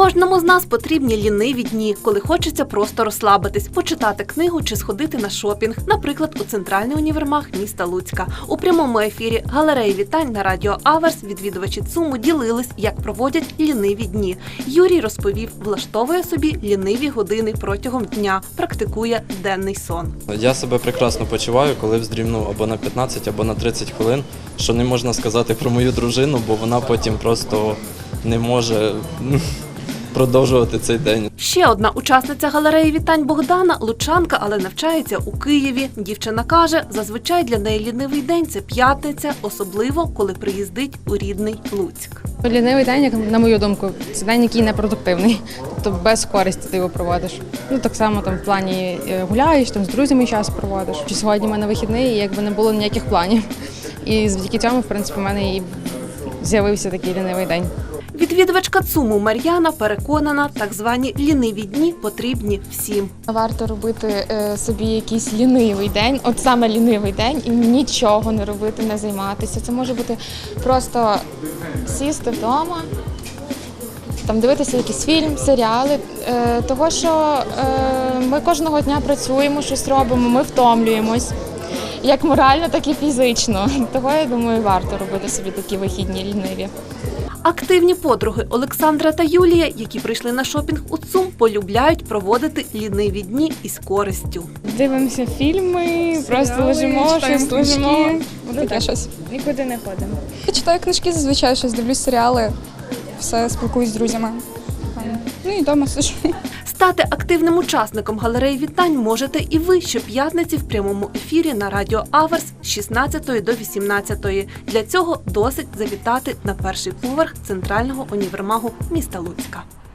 Кожному з нас потрібні ліниві дні, коли хочеться просто розслабитись, почитати книгу чи сходити на шопінг, наприклад, у центральний універмаг міста Луцька. У прямому ефірі галереї вітань на радіо Аверс відвідувачі ЦУМу ділились, як проводять ліниві дні. Юрій розповів, влаштовує собі ліниві години протягом дня, практикує денний сон. Я себе прекрасно почуваю, коли вздрімну або на 15, або на 30 хвилин, що не можна сказати про мою дружину, бо вона потім просто не може продовжувати цей день. Ще одна учасниця галереї вітань Богдана лучанка, але навчається у Києві. Дівчина каже, зазвичай для неї лінивий день це п'ятниця, особливо коли приїздить у рідний Луцьк. Лінивий день, як на мою думку, це день, який непродуктивний, тобто без користі ти його проводиш. Ну так само там в плані е, гуляєш, там з друзями час проводиш. Чи сьогодні в мене вихідний, і якби не було ніяких планів. І завдяки цьому, в принципі, в мене і з'явився такий лінивий день. Відвідувачка ЦУМу Мар'яна переконана, так звані ліниві дні потрібні всім. Варто робити е, собі якийсь лінивий день, от саме лінивий день, і нічого не робити, не займатися. Це може бути просто сісти вдома, там дивитися якийсь фільм, серіали. Е, того, що е, ми кожного дня працюємо, щось робимо, ми втомлюємось. Як морально, так і фізично. Того я думаю, варто робити собі такі вихідні ліниві. Активні подруги Олександра та Юлія, які прийшли на шопінг у ЦУМ, полюбляють проводити ліниві дні із користю. Дивимося фільми, просто лежимо, щось лежимо. Таке щось. Нікуди не ходимо. Я читаю книжки, зазвичай щось дивлюсь серіали, все спілкуюсь з друзями. Ну і вдома сижу. Стати активним учасником галереї вітань можете і ви щоп'ятниці в прямому ефірі на радіо Аверс з 16 до 18. Для цього досить завітати на перший поверх центрального універмагу міста Луцька.